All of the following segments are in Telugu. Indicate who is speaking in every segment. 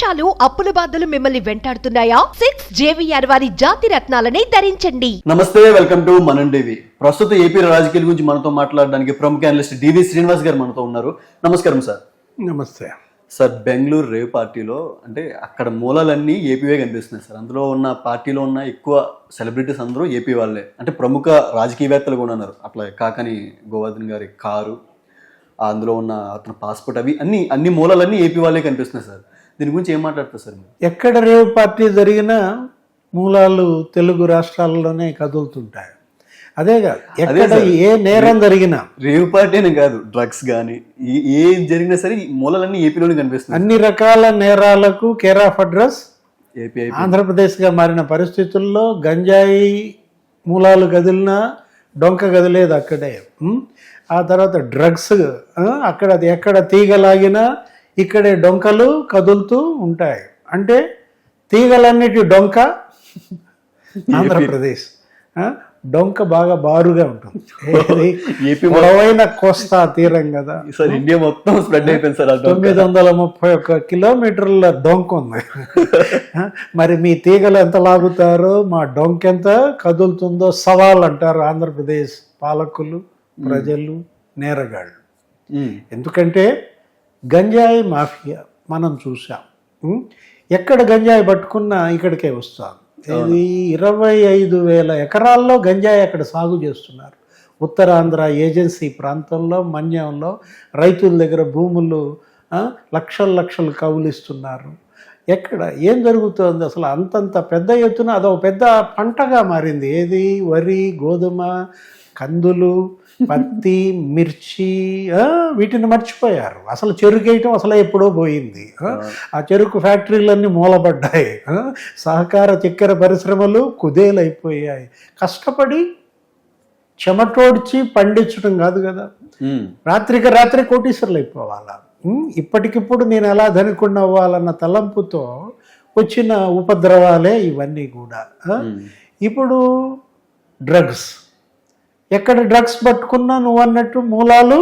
Speaker 1: మోసాలు అప్పుల బాధలు మిమ్మల్ని వెంటాడుతున్నాయా? సిక్స్ జేవిఆర్ వారి జాతి రత్నాలని ధరించండి.
Speaker 2: నమస్తే వెల్కమ్ టు మనం టీవీ ప్రస్తుత ఏపీ రాజకీయాల గురించి మనతో మాట్లాడడానికి ప్రముఖ అనలిస్ట్ డివి శ్రీనివాస్ గారు మనతో ఉన్నారు. నమస్కారం సార్.
Speaker 3: నమస్తే.
Speaker 2: సార్ బెంగళూరు రేవ్ పార్టీలో అంటే అక్కడ మూలాలన్నీ ఏపీవే కనిపిస్తున్నాయి సార్. అందులో ఉన్న పార్టీలో ఉన్న ఎక్కువ సెలబ్రిటీస్ అందరూ ఏపీ వాళ్ళే. అంటే ప్రముఖ రాజకీయవేత్తలు కూడా ఉన్నారు. అట్లా కాకని గోవర్ధన్ గారి కారు అందులో ఉన్న అతని పాస్పోర్ట్ అవి అన్ని అన్ని మూలాలన్నీ ఏపీ వాళ్ళే కనిపిస్తున్నాయి సార్. దీని గురించి ఏం మాట్లాడతారు సార్
Speaker 3: ఎక్కడ రేవ్ పార్టీ జరిగినా మూలాలు తెలుగు రాష్ట్రాల్లోనే కదులుతుంటాయి ఎక్కడ
Speaker 2: సార్.
Speaker 3: ఏ నేరం జరిగినా
Speaker 2: రేవ్ పార్టీ అని కాదు డ్రగ్స్ కానీ ఏ జరిగినా సరే మూలాలన్నీ ఏపీలోనే కనిపిస్తున్నాయి
Speaker 3: అన్ని రకాల నేరాలకు కేర్ ఆఫ్ అడ్రస్
Speaker 2: ఏపీ.
Speaker 3: ఆంధ్రప్రదేశ్గా మారిన పరిస్థితుల్లో గంజాయి మూలాలు కదిలినా డొంక కదిలేదు అక్కడే? ఆ తర్వాత డ్రగ్స్ అక్కడ అది ఎక్కడ తీగలాగినా ఇక్కడే డొంకలు కదులుతూ ఉంటాయి. అంటే తీగలన్నిటి డొంక ఆంధ్రప్రదేశ్. డొంక బాగా బారుగా ఉంటుంది. పొడవైన కోస్తా తీరం కదా.
Speaker 2: సార్ ఇండియా మొత్తం స్ప్రెడ్ అయిపోయింది సార్
Speaker 3: తొమ్మిది వందల ముప్పై ఒక్క కిలోమీటర్ల డొంక ఉంది. మరి మీ తీగలు ఎంత లాగుతారో మా డొంక ఎంత కదులుతుందో సవాల్ అంటారు ఆంధ్రప్రదేశ్ పాలకులు ప్రజలు నేరగాళ్ళు. ఎందుకంటే గంజాయి మాఫియా మనం చూసాం? ఎక్కడ గంజాయి పట్టుకున్నా ఇక్కడికే వస్తాం. ఇది ఇరవై ఐదు వేల ఎకరాల్లో గంజాయి అక్కడ సాగు చేస్తున్నారు. ఉత్తరాంధ్ర ఏజెన్సీ ప్రాంతంలో మన్యంలో రైతుల దగ్గర భూములు లక్షల లక్షలు కౌలిస్తున్నారు. ఎక్కడ? ఏం జరుగుతోంది? అసలు అంతంత పెద్ద ఎత్తున అదొక పెద్ద పంటగా మారింది. ఏది? వరి గోధుమ కందులు పత్తి మిర్చి వీటిని మర్చిపోయారు. అసలు చెరుకు వేయటం అసలు ఎప్పుడో పోయింది. ఆ, చెరుకు ఫ్యాక్టరీలన్నీ మూలపడ్డాయి ఆ, సహకార చక్కెర పరిశ్రమలు కుదేలైపోయాయి. కష్టపడి చెమటోడ్చి పండించడం కాదు కదా. రాత్రికి రాత్రి కోటీశ్వర్లు అయిపోవాలా ఇప్పటికిప్పుడు నేను ఎలా ధనికుండా అవ్వాలన్న తలంపుతో వచ్చిన ఉపద్రవాలే ఇవన్నీ కూడా? ఇప్పుడు డ్రగ్స్. ఎక్కడ డ్రగ్స్ పట్టుకున్నా నువ్వు అన్నట్టు మూలాలు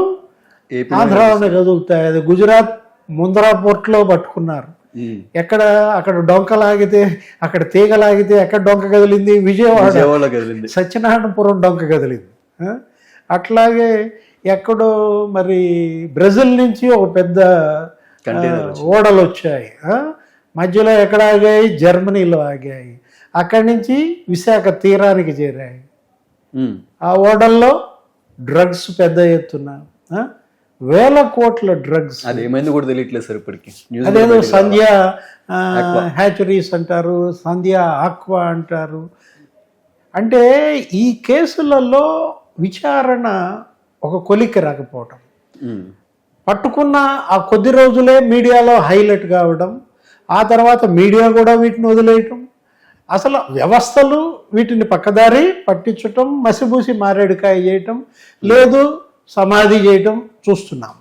Speaker 3: ఆంధ్రాలోనే కదులుతాయి. అది గుజరాత్ ముందరా పోర్ట్లో పట్టుకున్నారు. ఎక్కడ అక్కడ డొంక లాగితే అక్కడ తీగ లాగితే ఎక్కడ డొంక కదిలింది? విజయవాడ. సత్యనారాయణపురం డొంక కదిలింది? అట్లాగే ఎక్కడో మరి బ్రెజిల్ నుంచి ఒక పెద్ద ఓడలు వచ్చాయి? మధ్యలో ఎక్కడ ఆగాయి? జర్మనీలో ఆగాయి. అక్కడి నుంచి విశాఖ తీరానికి చేరాయి. ఆ ఓడల్లో డ్రగ్స్ పెద్ద ఎత్తున? వేల కోట్ల డ్రగ్స్
Speaker 2: అది ఏమైందో కూడా తెలియట్లేదు సార్ ఇప్పటికి.
Speaker 3: అదేదో సంధ్య హ్యాచరీస్ అంటారు సంధ్య ఆక్వా అంటారు. అంటే ఈ కేసులలో విచారణ ఒక కొలిక్కి రాకపోవటం.
Speaker 2: ఉమ్.
Speaker 3: పట్టుకున్న ఆ కొద్ది రోజులే మీడియాలో హైలైట్ కావడం ఆ తర్వాత మీడియా కూడా వీటిని వదిలేయటం అసలు వ్యవస్థలు వీటిని పక్కదారి పట్టించటం మసిబూసి మారేడుకాయ చేయటం లేదు సమాధి చేయటం చూస్తున్నాం.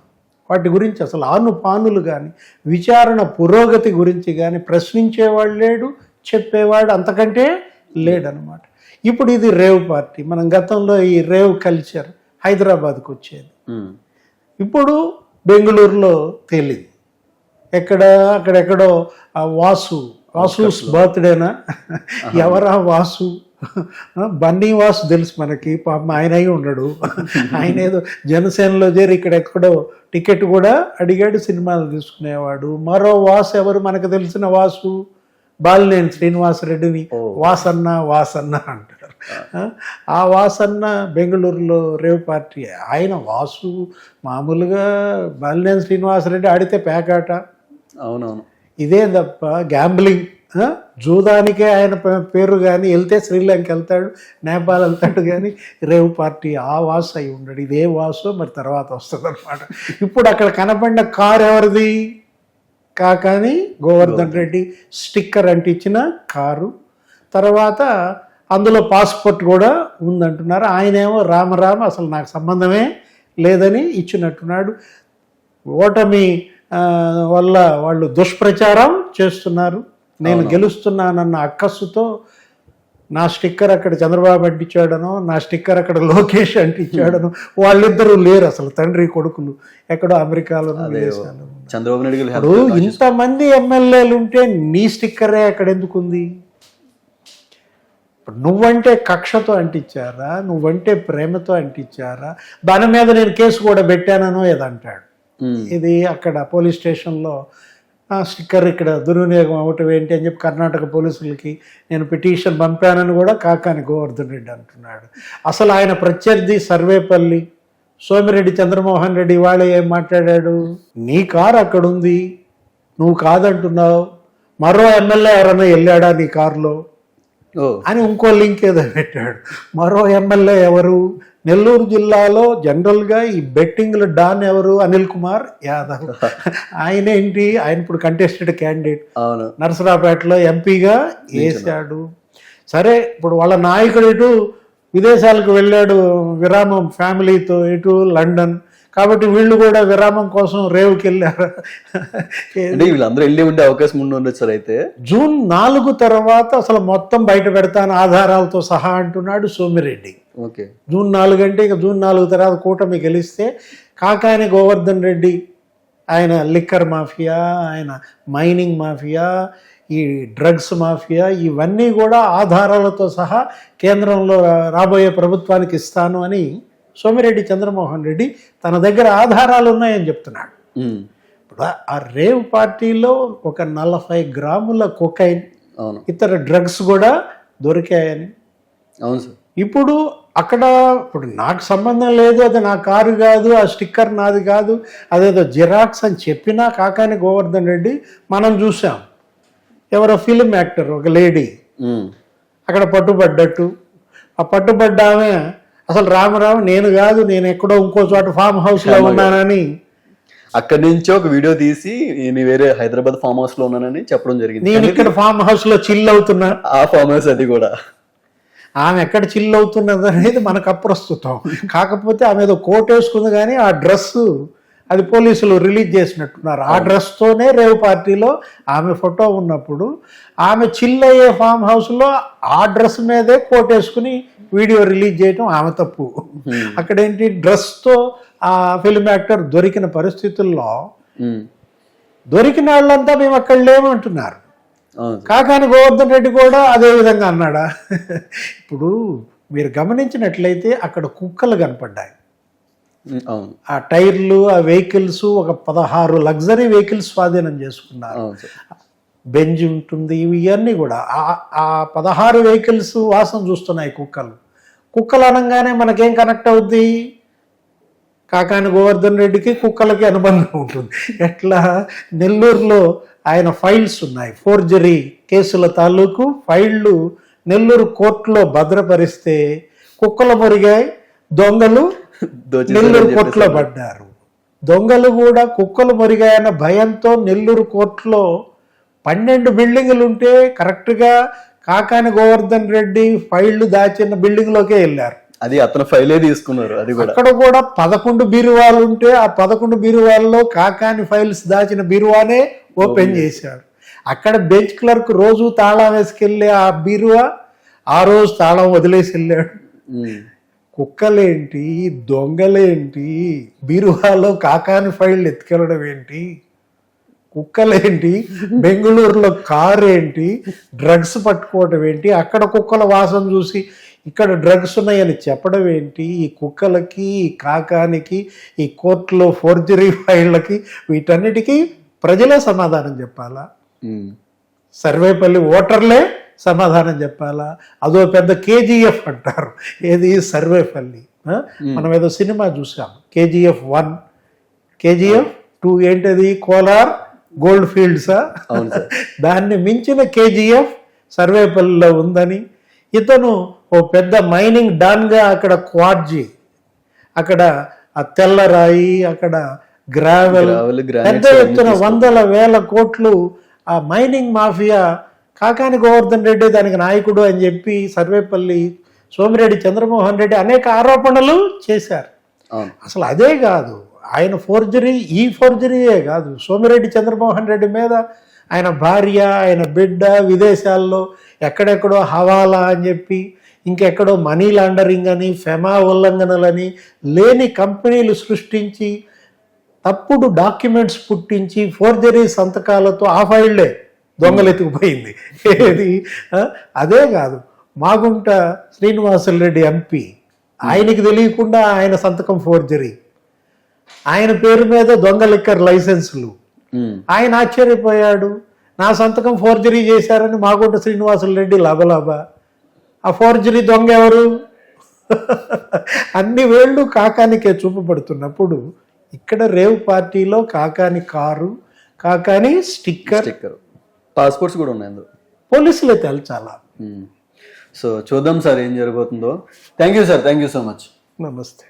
Speaker 3: వాటి గురించి అసలు ఆను పానులు కానీ విచారణ పురోగతి గురించి కానీ ప్రశ్నించేవాడు లేడు చెప్పేవాడు అంతకంటే లేడనమాట. ఇప్పుడు ఇది రేవ్ పార్టీ. మనం గతంలో ఈ రేవ్ కల్చర్ హైదరాబాద్కి వచ్చేది. ఇప్పుడు బెంగళూరులో తేలింది. ఎక్కడ అక్కడెక్కడో వాసు వాసు బర్త్డేనా? ఎవరా వాసు? బన్నీ వాసు తెలుసు మనకి పాపం ఆయన అయి ఉండడు. ఆయన ఏదో జనసేనలో చేరి ఇక్కడ ఎక్కడో టికెట్ కూడా అడిగాడు సినిమాలు తీసుకునేవాడు. మరో వాసు ఎవరు మనకు తెలిసిన వాసు? బాలినేని శ్రీనివాసరెడ్డిని వాసన్న వాసన్న అంటారు. ఆ వాసన్న బెంగళూరులో రేవ్ పార్టీ. ఆయన వాసు మామూలుగా బాలినేని శ్రీనివాసరెడ్డి ఆడితే పేకాట.
Speaker 2: అవునవును.
Speaker 3: ఇదే తప్ప గ్యాంబ్లింగ్ జూదానికే ఆయన పేరు కానీ వెళ్తే శ్రీలంక వెళ్తాడు నేపాల్ వెళ్తాడు కానీ రేవ్ పార్టీ ఆ వాసు అయి ఉండడు. ఇదే వాసు మరి తర్వాత వస్తుంది అనమాట ఇప్పుడు అక్కడ కనపడిన కారు ఎవరిది? కాకాని గోవర్ధన్ రెడ్డి స్టిక్కర్ అంటించిన కారు. తర్వాత అందులో పాస్పోర్ట్ కూడా ఉందంటున్నారు. ఆయనేమో రామరామ అసలు నాకు సంబంధమే లేదని ఇచ్చినట్టున్నాడు. ఓటమి వల్ల వాళ్ళు దుష్ప్రచారం చేస్తున్నారు. నేను గెలుస్తున్నానన్న అక్కస్సుతో నా స్టిక్కర్ అక్కడ చంద్రబాబు అంటించాడనో నా స్టిక్కర్ అక్కడ లోకేష్ అంటించాడనో వాళ్ళిద్దరూ లేరు అసలు తండ్రి కొడుకులు. ఎక్కడో అమెరికాలోనో
Speaker 2: చంద్రబాబు నాయుడు
Speaker 3: ఇప్పుడు ఇంతమంది ఎమ్మెల్యేలు ఉంటే నీ స్టిక్కరే అక్కడ ఎందుకుంది? నువ్వంటే కక్షతో అంటించారా? నువ్వంటే ప్రేమతో అంటించారా? దాని మీద నేను కేసు కూడా పెట్టాననో ఏదంటాడు
Speaker 2: Hmm.
Speaker 3: ఇది అక్కడ పోలీస్ స్టేషన్లో స్టిక్కర్ ఇక్కడ దుర్వినియోగం అవటం ఏంటి? అని చెప్పి కర్ణాటక పోలీసులకి నేను పిటిషన్ పంపానని కూడా కాకాని గోవర్ధన్ రెడ్డి అంటున్నాడు. అసలు ఆయన ప్రత్యర్థి సర్వేపల్లి సోమిరెడ్డి చంద్రమోహన్ రెడ్డి వాళ్ళే ఏం మాట్లాడాడు? నీ కారు అక్కడ ఉంది నువ్వు కాదంటున్నావు. మరో ఎమ్మెల్యే ఎవరన్నా వెళ్ళాడా నీ కారులో? అని ఇంకో లింక్ ఏదో పెట్టాడు. మరో ఎమ్మెల్యే ఎవరు? నెల్లూరు జిల్లాలో జనరల్గా ఈ బెట్టింగ్ల డాన్ ఎవరు? అనిల్ కుమార్ యాదవ్. ఆయన ఏంటి? ఆయన ఇప్పుడు కంటెస్టెడ్ క్యాండిడేట్
Speaker 2: అవును.
Speaker 3: నరసరావుపేటలో ఎంపీగా వేశాడు. సరే ఇప్పుడు వాళ్ళ నాయకుడు ఇటు విదేశాలకు వెళ్ళాడు. విరామం ఫ్యామిలీతో ఇటు లండన్. కాబట్టి వీళ్ళు కూడా విరామం కోసం రేవుకి వెళ్ళారు
Speaker 2: వీళ్ళందరూ వెళ్ళి ఉండే అవకాశం ఉండి ఉండొచ్చు సార్ అయితే.
Speaker 3: జూన్ నాలుగు తర్వాత అసలు మొత్తం బయట పెడతాను ఆధారాలతో సహా అంటున్నాడు సోమిరెడ్డి.
Speaker 2: ఓకే.
Speaker 3: జూన్ నాలుగు అంటే ఇక జూన్ నాలుగు తర్వాత కూటమి గెలిస్తే కాకాని గోవర్ధన్ రెడ్డి ఆయన లిక్కర్ మాఫియా ఆయన మైనింగ్ మాఫియా ఈ డ్రగ్స్ మాఫియా ఇవన్నీ కూడా ఆధారాలతో సహా కేంద్రంలో రాబోయే ప్రభుత్వానికి ఇస్తాను అని సోమిరెడ్డి చంద్రమోహన్ రెడ్డి తన దగ్గర ఆధారాలు ఉన్నాయని చెప్తున్నాడు. ఇప్పుడు ఆ- రేవ్ పార్టీలో ఒక నలభై గ్రాముల కొకైన్
Speaker 2: అవును.
Speaker 3: ఇతర డ్రగ్స్ కూడా దొరికాయని.
Speaker 2: అవును సార్.
Speaker 3: ఇప్పుడు అక్కడ ఇప్పుడు నాకు సంబంధం లేదు అది నా కారు కాదు ఆ స్టిక్కర్ నాది కాదు అదేదో జిరాక్స్ అని చెప్పినా కాకాని గోవర్ధన్ రెడ్డి మనం చూసాం. ఎవరో ఫిలిం యాక్టర్ ఒక లేడీ. అక్కడ పట్టుబడ్డట్టు. ఆ పట్టుబడ్డ ఆమె అసలు రామరావు నేను కాదు నేను ఎక్కడో ఇంకో చోట ఫామ్ హౌస్లో ఉన్నానని.
Speaker 2: అక్కడి నుంచి ఒక వీడియో తీసి నేను వేరే హైదరాబాద్ ఫామ్ హౌస్లో ఉన్నానని చెప్పడం జరిగింది.
Speaker 3: నేను ఇక్కడ ఫామ్ హౌస్లో చిల్ అవుతున్నా.
Speaker 2: ఆ ఫామ్ హౌస్ అది కూడా.
Speaker 3: ఆమె ఎక్కడ చిల్ అవుతున్నది అనేది మనకు అప్రస్తుతం. కాకపోతే ఆమె ఏదో కోట్ వేసుకుంది కానీ ఆ డ్రెస్ అది పోలీసులు రిలీజ్ చేసినట్టున్నారు. ఆ డ్రెస్తోనే రేవ్ పార్టీలో ఆమె ఫోటో ఉన్నప్పుడు ఆమె చిల్ అయ్యే ఫామ్ హౌస్లో ఆ డ్రెస్ మీదే కోట్ వేసుకుని వీడియో రిలీజ్ చేయటం ఆమె తప్పు. అక్కడేంటి డ్రెస్తో ఆ ఫిల్మ్ యాక్టర్ దొరికిన పరిస్థితుల్లో
Speaker 2: ఉమ్,
Speaker 3: దొరికిన వాళ్ళంతా మేము అక్కడ లేమంటున్నారు. కాకాని గోవర్ధన్ రెడ్డి కూడా అదే విధంగా అన్నాడా? ఇప్పుడు మీరు గమనించినట్లయితే అక్కడ కుక్కలు కనపడ్డాయి.
Speaker 2: అవును.
Speaker 3: ఆ టైర్లు ఆ వెహికల్స్ ఒక పదహారు లగ్జరీ వెహికల్స్ స్వాధీనం చేసుకున్నారు. బెంజ్ ఉంటుంది. ఇవి ఇవన్నీ కూడా ఆ- ఆ పదహారు వెహికల్స్ వాసన చూస్తున్నాయి కుక్కలు. కుక్కలు అనగానే మనకేం కనెక్ట్ అవుద్ది? కాకాని గోవర్ధన్ రెడ్డికి కుక్కలకి అనుబంధం ఉంటుంది. ఎట్లా? నెల్లూరులో ఆయన ఫైల్స్ ఉన్నాయి. ఫోర్జరీ కేసుల తాలూకు ఫైళ్ళు నెల్లూరు కోర్టులో భద్రపరిస్తే కుక్కలు మురిగాయి దొంగలు నెల్లూరు కోర్టులో పడ్డారు. దొంగలు కూడా కుక్కలు మురిగాయన్న భయంతో నెల్లూరు కోర్టులో పన్నెండు బిల్డింగులు ఉంటే కరెక్ట్గా కాకాని గోవర్ధన్ రెడ్డి ఫైళ్ళు దాచిన బిల్డింగ్లోకే వెళ్ళారు.
Speaker 2: అది అతను ఫైలే తీసుకున్నారు అది కూడా.
Speaker 3: అక్కడ కూడా పదకొండు బీరువాలు ఉంటే ఆ పదకొండు బీరువాల్లో కాకాని ఫైల్స్ దాచిన బీరువానే ఓపెన్ చేశాడు. అక్కడ బెంచ్ క్లర్క్ రోజు తాళం వేసుకెళ్ళే ఆ బీరువా? ఆ రోజు తాళం వదిలేసి వెళ్ళాడు. కుక్కలేంటి? దొంగలేంటి? బీరువాలో కాకాని ఫైళ్ళు ఎత్తుకెళ్ళడం ఏంటి? కుక్కలేంటి? బెంగళూరులో కారు ఏంటి డ్రగ్స్ పట్టుకోవడం ఏంటి? అక్కడ కుక్కల వాసన చూసి ఇక్కడ డ్రగ్స్ ఉన్నాయని చెప్పడం ఏంటి? ఈ కుక్కలకి ఈ కాకానికి ఈ కోర్టులో ఫోర్జరీ ఫైళ్ళకి వీటన్నిటికీ ప్రజలే సమాధానం చెప్పాలా? సర్వేపల్లి ఓటర్లే సమాధానం చెప్పాలా? అదో పెద్ద కేజీఎఫ్ అంటారు. ఏది? సర్వేపల్లి? మనం ఏదో సినిమా చూసాం. KGF one. కేజీఎఫ్ టూ ఏంటది? కోలార్ గోల్డ్ ఫీల్డ్సా దాన్ని మించిన కేజీఎఫ్ సర్వేపల్లిలో ఉందని ఇతను ఓ పెద్ద మైనింగ్ డాన్గా అక్కడ క్వాడ్జీ అక్కడ ఆ తెల్లరాయి అక్కడ గ్రావెల్ పెద్ద ఎత్తున వందల వేల కోట్లు ఆ మైనింగ్ మాఫియా కాకాని గోవర్ధన్ రెడ్డి దానికి నాయకుడు అని చెప్పి సర్వేపల్లి సోమిరెడ్డి చంద్రమోహన్ రెడ్డి అనేక ఆరోపణలు చేశారు. అసలు అదే కాదు. ఆయన ఫోర్జరీ ఈ ఫోర్జరీయే కాదు. సోమిరెడ్డి చంద్రమోహన్ రెడ్డి మీద ఆయన భార్య ఆయన బిడ్డ విదేశాల్లో ఎక్కడెక్కడో హవాలా అని చెప్పి ఇంకెక్కడో మనీ లాండరింగ్ అని ఫెమా ఉల్లంఘనలని లేని కంపెనీలు సృష్టించి తప్పుడు డాక్యుమెంట్స్ పుట్టించి ఫోర్జరీ సంతకాలతో ఆ ఫైల్డే దొంగలెత్తుకుపోయింది. ఏది? అదే కాదు. మాగుంట శ్రీనివాసులు రెడ్డి ఎంపీ. ఆయనకి తెలియకుండా ఆయన సంతకం ఫోర్జరీ ఆయన పేరు మీద దొంగ లిక్కర్ లైసెన్సులు. ఆయన ఆశ్చర్యపోయాడు. నా సంతకం ఫోర్జరీ చేశారని మాగుంట శ్రీనివాసులు రెడ్డి లాభలాభ ఆ ఫోర్జరీ దొంగ ఎవరు? అన్ని వేళ్ళు కాకానికే చూపబడుతున్నప్పుడు ఇక్కడ రేవ్ పార్టీలో Kakani car Kakani sticker
Speaker 2: sticker. Passports కూడా ఉన్నాయి అందులో.
Speaker 3: పోలీసులే తేల్చాలా.
Speaker 2: సో చూద్దాం సార్ ఏం జరగబోతుందో. Thank you sir thank you so much
Speaker 3: నమస్తే.